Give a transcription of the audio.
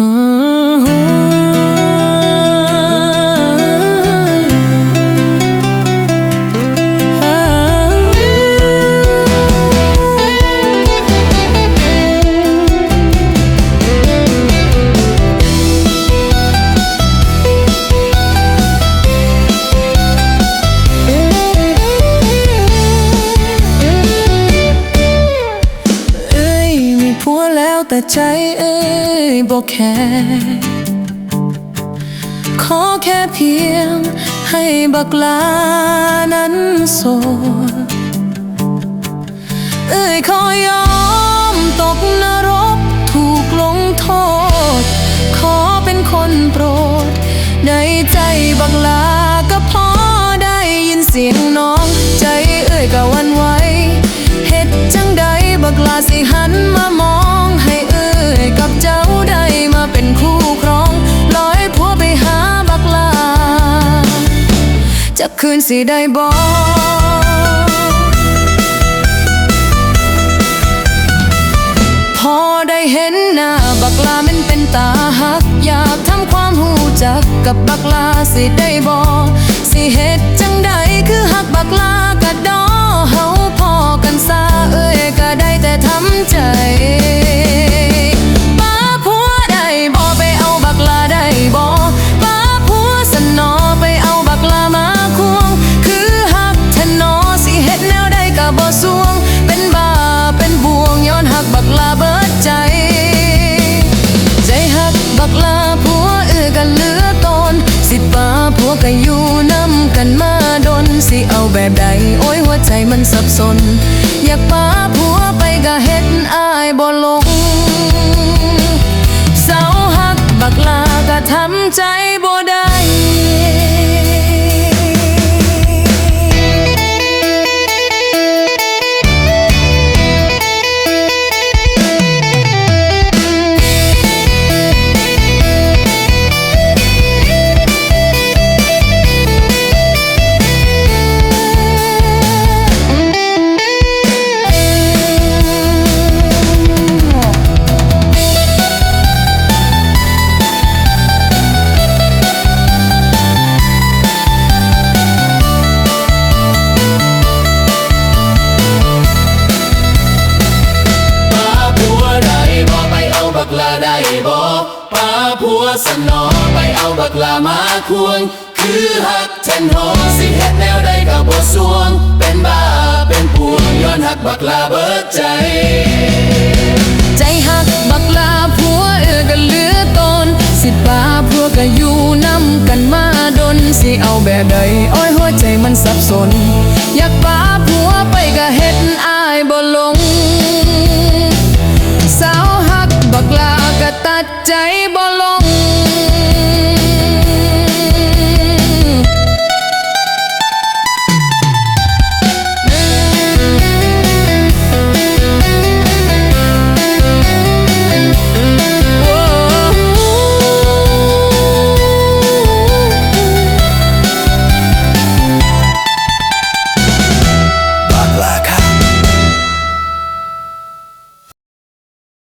เแล้วแต่ใจเอ้ยบอกแค่ขอแค่เพียงให้บักลานั้นโสดเอ้ยขอยอมตกนรกถูกลงโทษ ขอเป็นคนโปรด ในใจบักลาก็พอได้ยินเสียง คืนสิได้บอกพอได้เห็นหน้าบักลามันเป็นตาหัก อยากทำความหูจักกับบักลาสิได้บอกสิเหตุจังใดคือหักบักลาก สิเอาแบบใด โอ้ยหัวใจมันสับสน อยากป้าผัวไปก็เฮ็ดอายบ่ลง สนอไปเอาบักลามาควง คือหักเทนหอสิเฮ็ดแนวใดก็บ่สวง เป็นบ้าเป็นปวงย้อนหักบักลาเบิดใจ ใจหักบักลาผัวเอือกันเหลือตนสิบ้าผัวก็อยู่นำกันมาดนสิเอาแบบใดอ้อยหัวใจมันสับสน อยากปาผัวไปก็เฮ็ดอายบ่ลงสาวหักบักลาก็ตัดใจบ่ลง